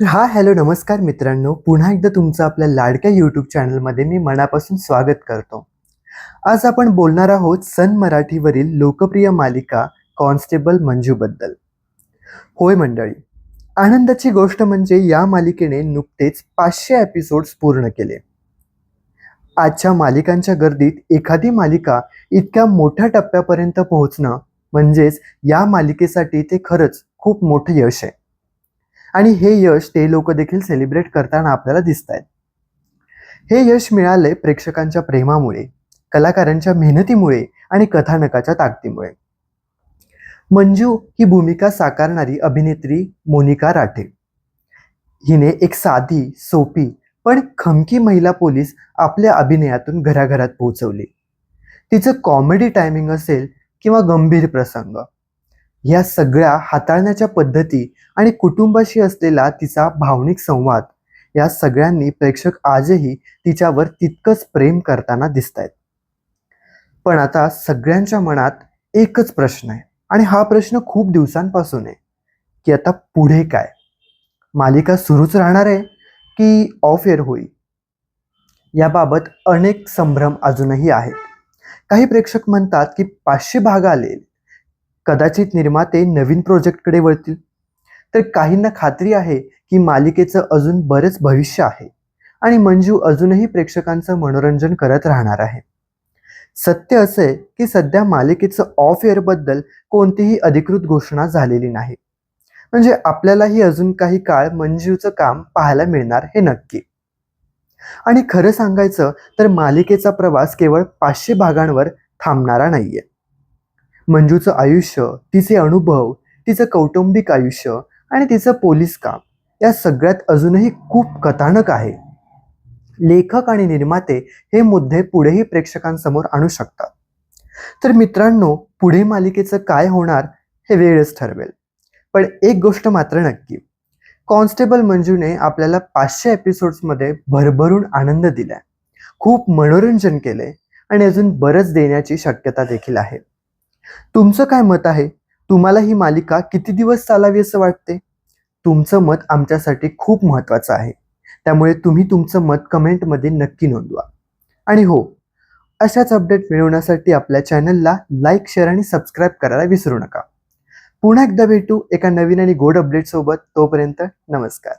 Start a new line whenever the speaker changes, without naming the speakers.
हा हॅलो नमस्कार मित्रांनो. पुन्हा एकदा तुमचं आपल्या लाडक्या यूट्यूब चॅनलमध्ये मी मनापासून स्वागत करतो. आज आपण बोलणार आहोत सन मराठीवरील लोकप्रिय मालिका कॉन्स्टेबल मंजूबद्दल होय मंडळी आनंदाची गोष्ट म्हणजे या मालिकेने नुकतेच पाचशे एपिसोड्स पूर्ण केले. आजच्या मालिकांच्या गर्दीत एखादी मालिका इतक्या मोठ्या टप्प्यापर्यंत पोहोचणं म्हणजेच या मालिकेसाठी ते खरंच खूप मोठं यश आहे. आणि हे यश ते लोक देखील सेलिब्रेट करताना आपल्याला दिसत आहेत हे यश मिळाले प्रेक्षकांच्या प्रेमामुळे कलाकारांच्या मेहनतीमुळे आणि कथानकाच्या ताकदीमुळे. मंजू ही भूमिका साकारणारी अभिनेत्री मोनिका राठे. हिने एक साधी सोपी पण खमकी महिला पोलीस आपल्या अभिनयातून घराघरात पोहोचवली. तिचं कॉमेडी टायमिंग असेल किंवा गंभीर प्रसंग या सगळ्या हाताळण्याच्या पद्धती आणि कुटुंबाशी असलेला तिचा भावनिक संवाद या सगळ्यांनी प्रेक्षक आजही तिच्यावर तितकंच प्रेम करताना दिसत आहेत पण आता सगळ्यांच्या मनात एकच प्रश्न आहे आणि हा प्रश्न खूप दिवसांपासून आहे की आता पुढे काय? मालिका सुरूच राहणार आहे की ऑफ एअर होईल? याबाबत अनेक संभ्रम अजूनही आहेत. काही प्रेक्षक म्हणतात की पाचशे भाग आले कदाचित निर्माते नवीन प्रोजेक्टकडे वळतील. तर काहींना खात्री आहे की मालिकेचं अजून बरेच भविष्य आहे आणि मंजू अजूनही प्रेक्षकांचं मनोरंजन करत राहणार आहे. सत्य असं आहे की सध्या मालिकेचं ऑफ एअरबद्दल कोणतीही अधिकृत घोषणा झालेली नाही. म्हणजे आपल्यालाही अजून काही काळ मंजूचं काम पाहायला मिळणार हे नक्की. आणि खरं सांगायचं तर मालिकेचा प्रवास केवळ पाचशे भागांवर थांबणारा नाहीये. मंजूचं आयुष्य तिचे अनुभव तिचं कौटुंबिक आयुष्य आणि तिचं पोलीस काम या सगळ्यात अजूनही खूप कथानक आहे. लेखक आणि निर्माते हे मुद्दे पुढेही प्रेक्षकांसमोर आणू शकतात. तर मित्रांनो पुढे मालिकेचं काय होणार हे वेळच ठरवेल. पण एक गोष्ट मात्र नक्की. कॉन्स्टेबल मंजूने आपल्याला पाचशे एपिसोड्समध्ये भरभरून आनंद दिलाय. खूप मनोरंजन केलंय आणि अजून बरंच देण्याची शक्यता देखील आहे. तुमचं काय मत आहे? तुम्हाला ही मालिका किती दिवस चालावी असं वाटते? तुमचं मत आमच्यासाठी खूप महत्त्वाचं आहे. त्यामुळे तुम्ही तुमचं मत कमेंटमध्ये नक्की नोंदवा. आणि हो अशाच अपडेट मिळवण्यासाठी आपल्या चॅनलला लाईक शेअर आणि सबस्क्राईब करायला विसरू नका. पुन्हा एकदा भेटू एका नवीन आणि गोड अपडेटसोबत. तोपर्यंत नमस्कार.